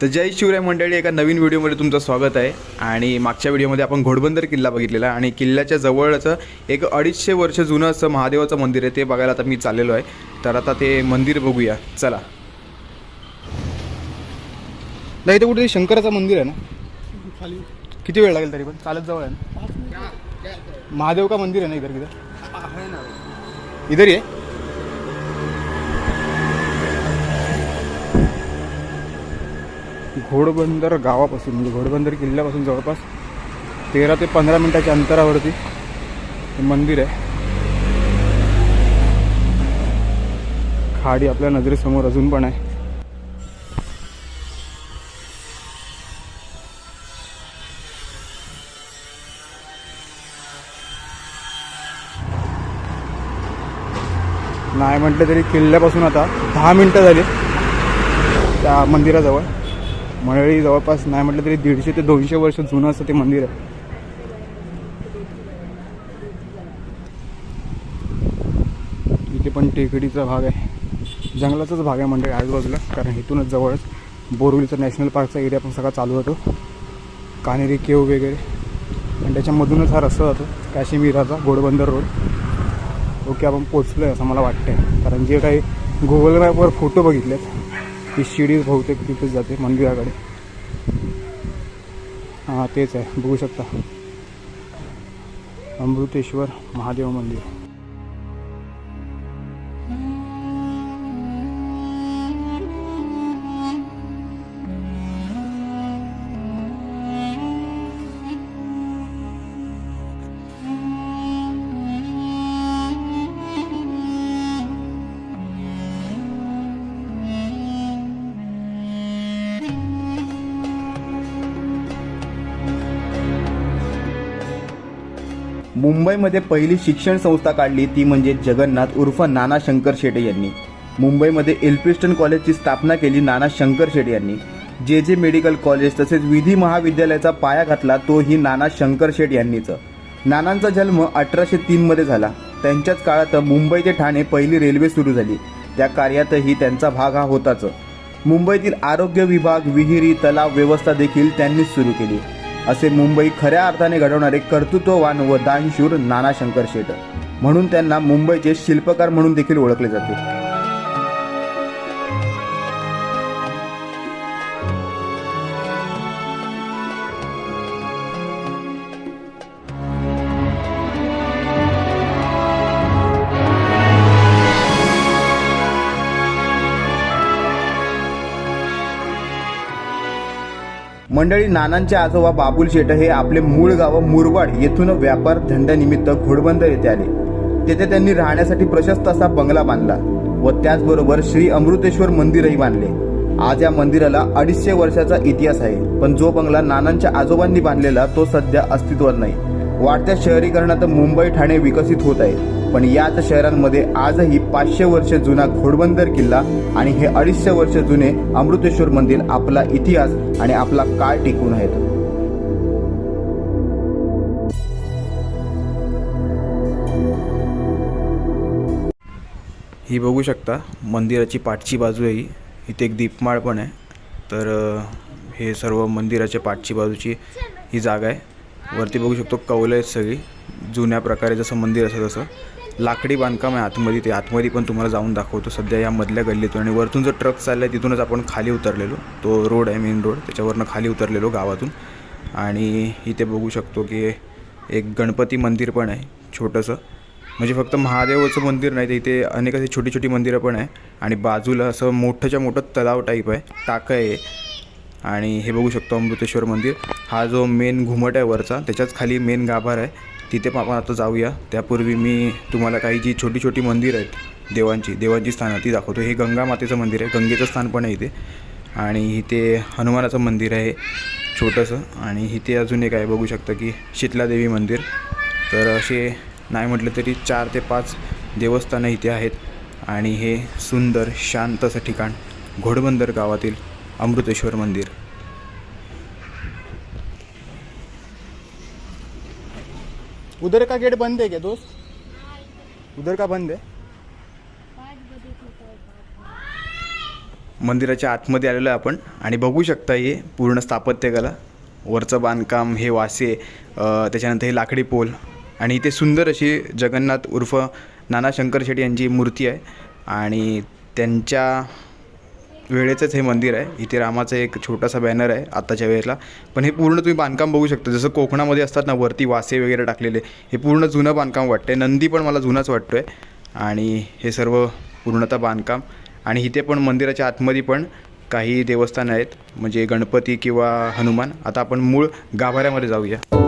तर जय शिवराय मंडळी एका नवीन व्हिडिओमध्ये तुमचं स्वागत आहे. आणि मागच्या व्हिडिओमध्ये आपण घोडबंदर किल्ला बघितलेला आणि किल्ल्याच्या जवळच एक अडीचशे वर्ष जुनं असं महादेवाचं मंदिर आहे ते बघायला आता मी चाललेलो आहे. तर आता ते मंदिर बघूया. चला. नाही इथे कुठे शंकराचं मंदिर आहे ना? खाली. किती वेळ लागेल तरी पण? चालत जवळ आहे ना? महादेव का मंदिर आहे ना इधर किधर आहे ना. इधर ये घोडबंदर गावापासून म्हणजे घोडबंदर किल्ल्यापासून जवळपास तेरा ते पंधरा मिनिटाच्या अंतरावरती हे मंदिर आहे. खाडी आपल्या नजरेसमोर अजून पण आहे. नाही म्हटलं तरी किल्ल्यापासून आता दहा मिनटं झाली त्या मंदिराजवळ. मंडळी जवळपास नाही म्हटलं तरी दीडशे ते दोनशे वर्ष जुनं असं ते मंदिर आहे. इथे पण टेकडीचा भाग आहे. जंगलाचाच भाग आहे मंडळी आजूबाजूला कारण इथूनच जवळच. बोरवलीचा नॅशनल पार्कचा एरिया पण सगळा चालू होतो. कानेरी केव वगैरे. आणि त्याच्यामधूनच हा रस्ता जातो काश्मीराचा घोडबंदर रोड. ओके आपण पोचलो आहे असं मला वाटतं कारण जे काही गुगल मॅपवर फोटो बघितलेत ती शिडी बहुतेक तिथेच जाते मंदिराकडे हां तेच आहे. बघू शकता. अमृतेश्वर महादेव मंदिर. मुंबईमध्ये पहिली शिक्षण संस्था काढली ती म्हणजे जगन्नाथ उर्फ नाना शंकर शेटे यांनी. मुंबईमध्ये एल्प्रिस्टन कॉलेजची स्थापना केली नाना शंकर शेटे यांनी. जे जे मेडिकल कॉलेज तसेच विधी महाविद्यालयाचा पाया घातला तोही नाना शंकर शेट यांनीच. नानांचा जन्म अठराशे तीनमध्ये झाला. त्यांच्याच काळात मुंबई ते ठाणे पहिली रेल्वे सुरू झाली. त्या कार्यातही त्यांचा भाग हा होताच. मुंबईतील आरोग्य विभाग विहिरी तलाव व्यवस्था देखील त्यांनीच सुरू केली. असे मुंबई खऱ्या अर्थाने घडवणारे कर्तृत्ववान व दानशूर नाना शंकर शेट म्हणून त्यांना मुंबईचे शिल्पकार म्हणून देखील ओळखले जाते. मंडळी नानांचे आजोबा बाबुल शेट हे आपले मूळ गाव मुरबाड येथून व्यापार धंद्यानिमित्त घोडबंदर येथे आले. तेथे त्यांनी राहण्यासाठी प्रशस्त असा बंगला बांधला व त्याचबरोबर श्री अमृतेश्वर मंदिरही बांधले. आज या मंदिराला अडीचशे वर्षाचा इतिहास आहे पण जो बंगला नानांच्या आजोबांनी बांधलेला तो सध्या अस्तित्वात नाही. वाढत्या शहरीकरणात मुंबई ठाणे विकसित होत आहे. पण याच शहरांमध्ये आजही पाचशे वर्ष जुना घोडबंदर किल्ला आणि हे अडीचशे वर्ष जुने अमृतेश्वर मंदिर आपला इतिहास आणि आपला काळ टिकून आहेत. ही बघू शकता मंदिराची पाठची बाजू आहे ही. इथे एक दीपमाळ पण आहे. तर हे सर्व मंदिराच्या पाठची बाजूची ही जागा आहे. वरती बघू शकतो कौल आहेत सगळी. जुन्या प्रकारे जसं मंदिर असं तसं. लाकडी बांधकाम आहे आतमध्ये ते. आतमध्ये पण तुम्हाला जाऊन दाखवतो. सध्या या मधल्या गल्लीतून. आणि वरतून जो ट्रक चालला आहे तिथूनच आपण खाली उतरलेलो. तो रोड आहे मेन रोड. त्याच्यावरनं खाली उतरलेलो गावातून. आणि इथे बघू शकतो की एक गणपती मंदिर पण आहे छोटंसं. म्हणजे फक्त महादेवाचं मंदिर नाही तर इथे अनेक अशी छोटी छोटी मंदिरं पण आहे. आणि बाजूला असं मोठंच्या मोठं तलाव टाईप आहे. टाकं आहे. आणि हे बघू शकतो अमृतेश्वर मंदिर. हा जो मेन घुमट आहे वरचा त्याच्याच खाली मेन गाभार आहे. तिथे पण आपण आता जाऊया. त्यापूर्वी मी तुम्हाला काही जी छोटी छोटी मंदिरं आहेत देवांची देवांची स्थानं ती दाखवतो. हे गंगा मातेचं मंदिर आहे. गंगेचं स्थान पण आहे इथे. आणि इथे हनुमानाचं मंदिर आहे छोटंसं. आणि इथे अजून एक आहे बघू शकता की शीतलादेवी मंदिर. तर असे नाही म्हटलं तरी चार ते पाच देवस्थानं इथे आहेत. आणि हे सुंदर शांत असं ठिकाण घोडबंदर गावातील अमृतेश्वर मंदिर. उधर का गेट बंद है क्या दोस्त? उधर का बंद है? मंदिराच्या आतमध्ये आलेलो आहे आपण आणि बघू शकता हे पूर्ण स्थापत्यकला. वरचं बांधकाम हे वासे त्याच्यानंतर हे लाकडी पोल आणि इथे सुंदर अशी जगन्नाथ उर्फ नाना शंकर शेट्टी यांची मूर्ती आहे. आणि त्यांच्या वेळेचंच हे मंदिर आहे. इथे रामाचं एक छोटासा बॅनर आहे आत्ताच्या वेळेला. पण हे पूर्ण तुम्ही बांधकाम बघू शकता. जसं कोकणामध्ये असतात ना वरती वासे वगैरे टाकलेले हे पूर्ण जुनं बांधकाम वाटतं नंदी पण मला जुनाच वाटतो आहे आणि हे सर्व पूर्णतः बांधकाम. आणि इथे पण मंदिराच्या आतमध्ये पण काही देवस्थान आहेत. म्हणजे गणपती किंवा हनुमान. आता आपण मूळ गाभाऱ्यामध्ये जाऊया.